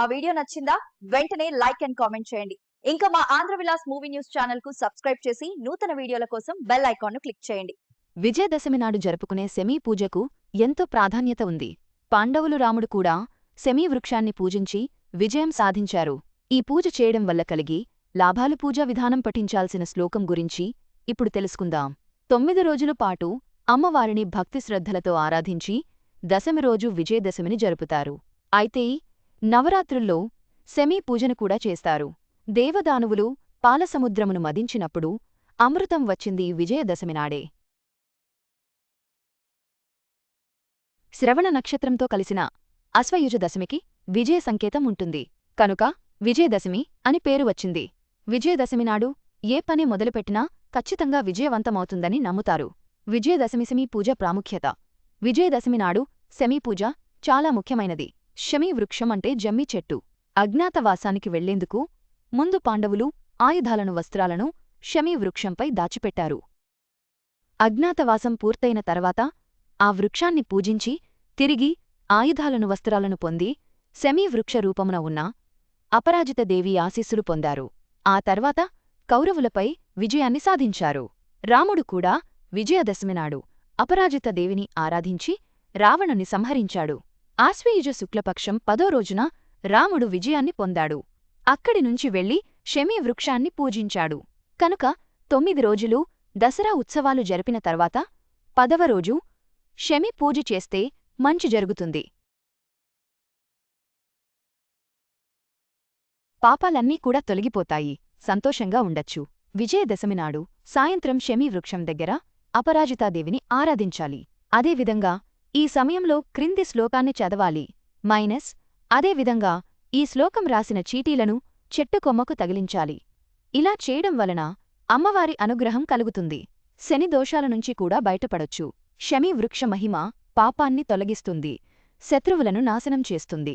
ఆ వీడియో నచ్చిందా? వెంటనే లైక్ అండ్ కామెంట్ చేయండి. ఇంకా మా ఆంధ్ర విలాస్ మూవీ న్యూస్ ఛానల్కు సబ్స్క్రైబ్ చేసి నూతన వీడియోల కోసం బెల్ ఐకాన్ను క్లిక్ చేయండి. విజయదశమి నాడు జరుపుకునే సెమీ పూజకు ఎంతో ప్రాధాన్యత ఉంది. పాండవులు రాముడు కూడా సెమీ వృక్షాన్ని పూజించి విజయం సాధించారు. ఈ పూజ చేయడం వల్ల కలిగి లాభాలు పూజా విధానం పఠించాల్సిన శ్లోకం గురించి ఇప్పుడు తెలుసుకుందాం. తొమ్మిది రోజుల పాటు అమ్మవారిని భక్తి శ్రద్ధలతో ఆరాధించి దశమి రోజు విజయదశమిని జరుపుతారు. అయితే నవరాత్రుల్లో సెమీ పూజను కూడా చేస్తారు. దేవదానువులు పాలసముద్రమును మదించినప్పుడు అమృతం వచ్చింది విజయదశమి నాడే. శ్రవణ నక్షత్రంతో కలిసిన అశ్వయుజ దశమికి విజయ సంకేతం ఉంటుంది. కనుక విజయదశమి అని పేరు వచ్చింది. విజయదశమి నాడు ఏ పని మొదలుపెట్టినా ఖచ్చితంగా విజయవంతమవుతుందని నమ్ముతారు. విజయదశమి సెమీ పూజ ప్రాముఖ్యత. విజయదశమి నాడు పూజ చాలా ముఖ్యమైనది. శమీ వృక్షం అంటే జమ్మి చెట్టు. అజ్ఞాతవాసానికి వెళ్ళేందుకు ముందు పాండవులు ఆయుధాలను వస్త్రాలను శమీ వృక్షంపై దాచిపెట్టారు. అజ్ఞాతవాసం పూర్తయిన తర్వాత ఆ వృక్షాన్ని పూజించి తిరిగి ఆయుధాలను వస్త్రాలను పొంది శమీ వృక్ష రూపమున ఉన్న అపరాజిత దేవి ఆశీస్సులు పొందారు. ఆ తర్వాత కౌరవులపై విజయాన్ని సాధించారు. రాముడు కూడా విజయదశమినాడు అపరాజిత దేవిని ఆరాధించి రావణుని సంహరించాడు. ఆశ్వయుజ శుక్లపక్షం పదో రోజున రాముడు విజయాన్ని పొందాడు. అక్కడి నుంచి వెళ్ళి షమీ వృక్షాన్ని పూజించాడు. కనుక తొమ్మిది రోజులు దసరా ఉత్సవాలు జరిపిన తర్వాత పదవ రోజు శమి పూజ చేస్తే మంచి జరుగుతుంది. పాపాలన్నీ కూడా తొలగిపోతాయి. సంతోషంగా ఉండొచ్చు. విజయదశమి నాడు సాయంత్రం షమీ వృక్షం దగ్గర అపరాజితాదేవిని ఆరాధించాలి. అదేవిధంగా ఈ సమయంలో క్రింది శ్లోకాన్ని చదవాలి. మైనస్ అదేవిధంగా ఈ శ్లోకం రాసిన చీటీలను చెట్టు కొమ్మకు తగిలించాలి. ఇలా చేయడం వలన అమ్మవారి అనుగ్రహం కలుగుతుంది. శని దోషాల నుంచి కూడా బయటపడొచ్చు. శమీ వృక్ష మహిమ పాపాన్ని తొలగిస్తుంది. శత్రువులను నాశనం చేస్తుంది.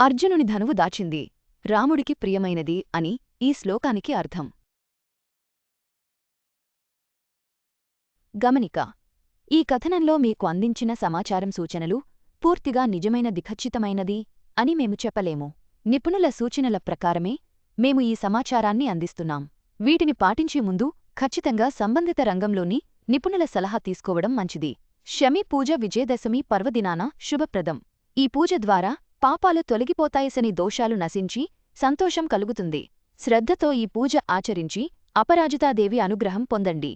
అర్జునుని ధనువు దాచింది. రాముడికి ప్రియమైనది అని ఈ శ్లోకానికి అర్థం. గమనిక ఈ కథనంలో మీకు అందించిన సమాచారం సూచనలు పూర్తిగా నిజమైన దిఖచ్చితమైనది అని మేము చెప్పలేము. నిపుణుల సూచనల ప్రకారమే మేము ఈ సమాచారాన్ని అందిస్తున్నాం. వీటిని పాటించే ముందు ఖచ్చితంగా సంబంధిత రంగంలోని నిపుణుల సలహా తీసుకోవడం మంచిది. శమి పూజ విజయదశమి పర్వదినాన శుభప్రదం. ఈ పూజ ద్వారా పాపాలు తొలగిపోతాయసని దోషాలు నశించి సంతోషం కలుగుతుంది. శ్రద్ధతో ఈ పూజ ఆచరించి అపరాజితాదేవి అనుగ్రహం పొందండి.